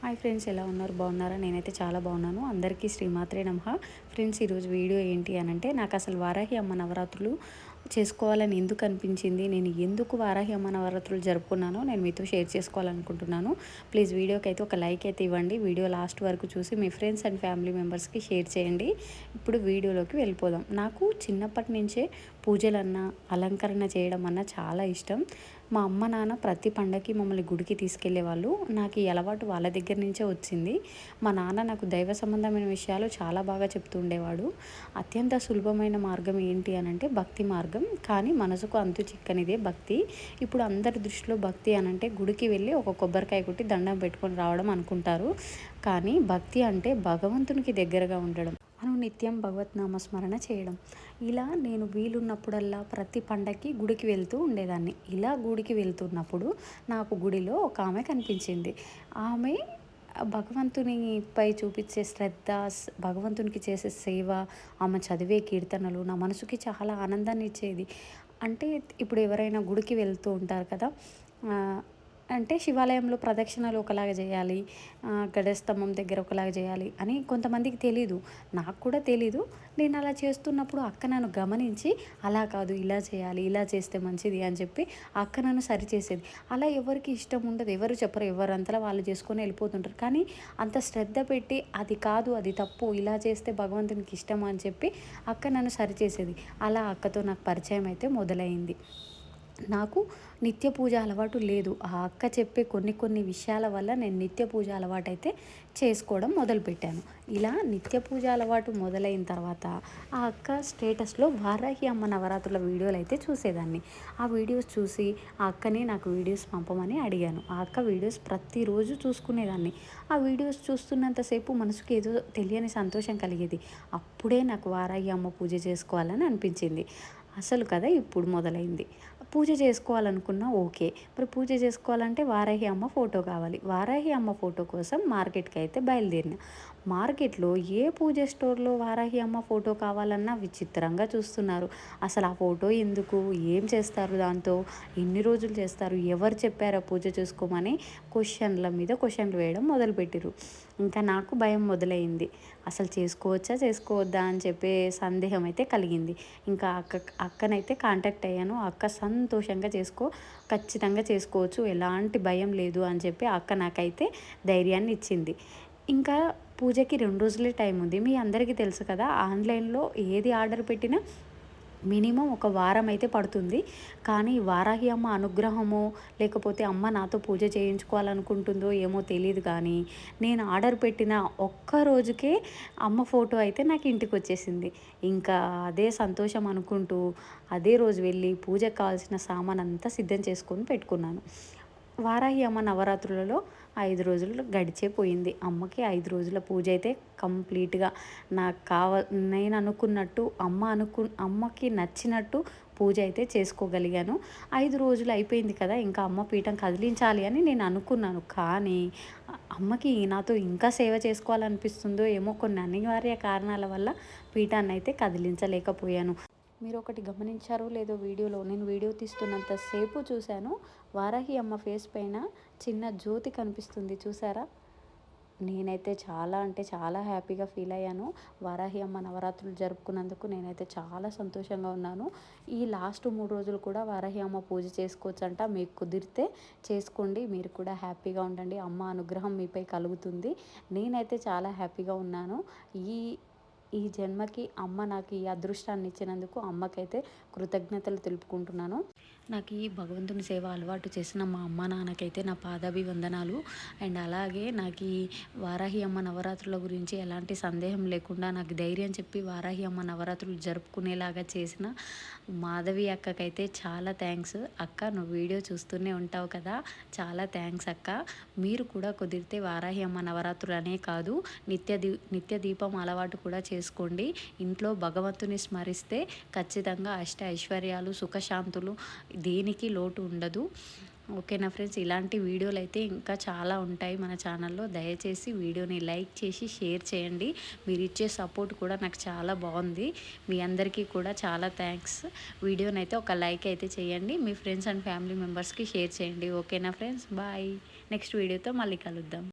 Hi friends ఎలా ఉన్నారు? బాగున్నారా? నేనైతే చాలా బాగున్నాను. అందరికీ శ్రీమాత్రే నమ. ఫ్రెండ్స్ ఈరోజు వీడియో ఏంటి అని అంటే నాకు అసలు వారాహి అమ్మ నవరాత్రులు చేసుకోవాలని ఎందుకు అనిపించింది? నేను ఎందుకు వారాహి అమ్మ నవరాత్రులు జరుపుకున్నానో నేను మీతో షేర్ చేసుకోవాలనుకుంటున్నాను. ప్లీజ్ వీడియోకి అయితే ఒక లైక్ అయితే ఇవ్వండి. వీడియో లాస్ట్ వరకు చూసి మీ ఫ్రెండ్స్ అండ్ ఫ్యామిలీ మెంబర్స్కి షేర్ చేయండి. ఇప్పుడు వీడియోలోకి వెళ్ళిపోదాం. నాకు చిన్నప్పటి నుంచే పూజలన్నా అలంకరణ చేయడం అన్నా చాలా ఇష్టం. మా అమ్మ నాన్న ప్రతి పండగకి మమ్మల్ని గుడికి తీసుకెళ్ళేవాళ్ళు నాకు ఈ అలవాటు వాళ్ళ దగ్గర నుంచే వచ్చింది. మా నాన్న నాకు దైవ సంబంధమైన విషయాలు చాలా బాగా చెప్తూ ఉండేవాడు. అత్యంత సులభమైన మార్గం ఏంటి అని అంటే భక్తి మార్గం. కానీ మనసుకు అంతు చిక్కనిదే భక్తి. ఇప్పుడు అందరి దృష్టిలో భక్తి అని అంటే గుడికి వెళ్ళి ఒక కొబ్బరికాయ కొట్టి దండం పెట్టుకొని రావడం అనుకుంటారు. కానీ భక్తి అంటే భగవంతునికి దగ్గరగా ఉండడం. అను నిత్యం భగవత్ నామస్మరణ చేయడం. ఇలా నేను వీలున్నప్పుడల్లా ప్రతి పండగకి గుడికి వెళ్తూ ఉండేదాన్ని. ఇలా గుడికి వెళ్తున్నప్పుడు నాకు గుడిలో ఒక ఆమె కనిపించింది. ఆమె భగవంతునిపై చూపించే శ్రద్ధ భగవంతునికి చేసే సేవ ఆమె చదివే కీర్తనలు నా మనసుకి చాలా ఆనందాన్ని ఇచ్చేది. అంటే ఇప్పుడు ఎవరైనా గుడికి వెళ్తూ ఉంటారు కదా అంటే శివాలయంలో ప్రదక్షిణలు ఒకలాగా చేయాలి గడస్తంభం దగ్గర ఒకలాగా చేయాలి అని కొంతమందికి తెలీదు. నాకు కూడా తెలీదు. నేను అలా చేస్తున్నప్పుడు అక్క నన్ను గమనించి అలా కాదు ఇలా చేయాలి ఇలా చేస్తే మంచిది అని చెప్పి అక్క నన్ను సరిచేసేది. అలా ఎవరికి ఇష్టం ఉండదు. ఎవరు చెప్పరు. ఎవరంతలా వాళ్ళు చేసుకొని వెళ్ళిపోతుంటారు. కానీ అంత శ్రద్ధ పెట్టి అది కాదు అది తప్పు ఇలా చేస్తే భగవంతునికి ఇష్టం అని చెప్పి అక్క నన్ను సరిచేసేది. అలా అక్కతో నాకు పరిచయం అయితే మొదలైంది. నాకు నిత్య పూజ అలవాటు లేదు. ఆ అక్క చెప్పే కొన్ని కొన్ని విషయాల వల్ల నేను నిత్య పూజ అలవాటు అయితే చేసుకోవడం మొదలుపెట్టాను. ఇలా నిత్య పూజ అలవాటు మొదలైన తర్వాత ఆ అక్క స్టేటస్లో వారాహి అమ్మ నవరాత్రుల వీడియోలు అయితే చూసేదాన్ని. ఆ వీడియోస్ చూసి ఆ అక్కని నాకు వీడియోస్ పంపమని అడిగాను. ఆ అక్క వీడియోస్ ప్రతిరోజు చూసుకునేదాన్ని. ఆ వీడియోస్ చూస్తున్నంతసేపు మనసుకి ఏదో తెలియని సంతోషం కలిగేది. అప్పుడే నాకు వారాహి అమ్మ పూజ చేసుకోవాలని అనిపించింది. అసలు కథ ఇప్పుడు మొదలైంది. పూజ చేసుకోవాలనుకున్నా ఓకే. మరి పూజ చేసుకోవాలంటే వారాహి అమ్మ ఫోటో కావాలి. వారాహి అమ్మ ఫోటో కోసం మార్కెట్కి అయితే బయలుదేరిన. మార్కెట్లో ఏ పూజ స్టోర్లో వారాహి అమ్మ ఫోటో కావాలన్నా విచిత్రంగా చూస్తున్నారు. అసలు ఆ ఫోటో ఎందుకు? ఏం చేస్తారు దాంతో? ఎన్ని రోజులు చేస్తారు? ఎవరు చెప్పారో పూజ చేసుకోమని? క్వశ్చన్ల మీద క్వశ్చన్లు వేయడం మొదలుపెట్టారు ఇంకా నాకు భయం మొదలైంది. అసలు చేసుకోవచ్చా? చేసుకోవద్దా? అని చెప్పే సందేహం అయితే కలిగింది. ఇంకా అక్క అక్కనైతే కాంటాక్ట్ అయ్యాను. అక్క సంతోషంగా చేసుకో ఖచ్చితంగా చేసుకోవచ్చు. ఎలాంటి భయం లేదు అని చెప్పి అక్క నాకైతే ధైర్యాన్ని ఇచ్చింది. ఇంకా పూజకి రెండు రోజులే టైం ఉంది. మీ అందరికీ తెలుసు కదా ఆన్లైన్లో ఏది ఆర్డర్ పెట్టినా మినిమం ఒక వారం అయితే పడుతుంది. కానీ వారాహి అమ్మ అనుగ్రహమో లేకపోతే అమ్మ నాతో పూజ చేయించుకోవాలనుకుంటుందో ఏమో తెలియదు కానీ నేను ఆర్డర్ పెట్టిన ఒక్క రోజుకే అమ్మ ఫోటో అయితే నాకు ఇంటికి వచ్చేసింది. ఇంకా అదే సంతోషం అనుకుంటూ అదే రోజు వెళ్ళి పూజకు కావాల్సిన సామాన్ అంతా సిద్ధం చేసుకొని పెట్టుకున్నాను. వారాహి అమ్మ నవరాత్రులలో ఐదు రోజులు గడిచే పోయింది. అమ్మకి ఐదు రోజుల పూజ అయితే కంప్లీట్గా నాకు కావ నేను అనుకున్నట్టు అమ్మ అనుకు అమ్మకి నచ్చినట్టు పూజ అయితే చేసుకోగలిగాను. ఐదు రోజులు అయిపోయింది కదా ఇంకా అమ్మ పీఠం కదిలించాలి అని నేను అనుకున్నాను. కానీ అమ్మకి నాతో ఇంకా సేవ చేసుకోవాలనిపిస్తుందో ఏమో కొన్ని అనివార్య కారణాల వల్ల పీఠాన్ని అయితే కదిలించలేకపోయాను. మీరు ఒకటి గమనించారో లేదో వీడియోలో నేను వీడియో తీస్తున్నంతసేపు చూశాను. వారాహి అమ్మ ఫేస్ పైన చిన్న జ్యోతి కనిపిస్తుంది. చూసారా? నేనైతే చాలా అంటే చాలా హ్యాపీగా ఫీల్ అయ్యాను. వారాహి అమ్మ నవరాత్రులు జరుపుకున్నందుకు నేనైతే చాలా సంతోషంగా ఉన్నాను. ఈ లాస్ట్ మూడు రోజులు కూడా వారాహి అమ్మ పూజ చేసుకోవచ్చంట. మీకు కుదిరితే చేసుకోండి. మీరు కూడా హ్యాపీగా ఉండండి. అమ్మ అనుగ్రహం మీపై కలుగుతుంది. నేనైతే చాలా హ్యాపీగా ఉన్నాను. ఈ ఈ జన్మకి అమ్మ నాకు ఈ అదృష్టాన్ని ఇచ్చినందుకు అమ్మకైతే కృతజ్ఞతలు తెలుపుకుంటున్నాను. నాకు ఈ భగవంతుని సేవ అలవాటు చేసిన మా అమ్మ నాన్నకైతే నా పాదాభివందనాలు. అండ్ అలాగే నాకు ఈ వారాహి అమ్మ నవరాత్రుల గురించి ఎలాంటి సందేహం లేకుండా నాకు ధైర్యం చెప్పి వారాహి అమ్మ నవరాత్రులు జరుపుకునేలాగా చేసిన మాధవి అక్కకైతే చాలా థ్యాంక్స్ అక్క నువ్వు వీడియో చూస్తూనే ఉంటావు కదా. చాలా థ్యాంక్స్ అక్క. మీరు కూడా కుదిరితే వారాహి అమ్మ నవరాత్రులు అనే కాదు నిత్య దీ నిత్య దీపం అలవాటు కూడా చేసుకోండి ఇంట్లో భగవంతుని స్మరిస్తే ఖచ్చితంగా అష్ట ఐశ్వర్యాలు సుఖశాంతులు దేనికి లోటు ఉండదు. ఓకేనా ఫ్రెండ్స్? ఇలాంటి వీడియోలు అయితే ఇంకా చాలా ఉంటాయి మన ఛానల్లో. దయచేసి వీడియోని లైక్ చేసి షేర్ చేయండి. మీరు ఇచ్చే సపోర్ట్ కూడా నాకు చాలా బాగుంది. మీ అందరికీ కూడా చాలా థ్యాంక్స్. వీడియోని అయితే ఒక లైక్ అయితే చేయండి. మీ ఫ్రెండ్స్ అండ్ ఫ్యామిలీ మెంబర్స్కి షేర్ చేయండి. ఓకేనా ఫ్రెండ్స్? బాయ్. నెక్స్ట్ వీడియోతో మళ్ళీ కలుద్దాం.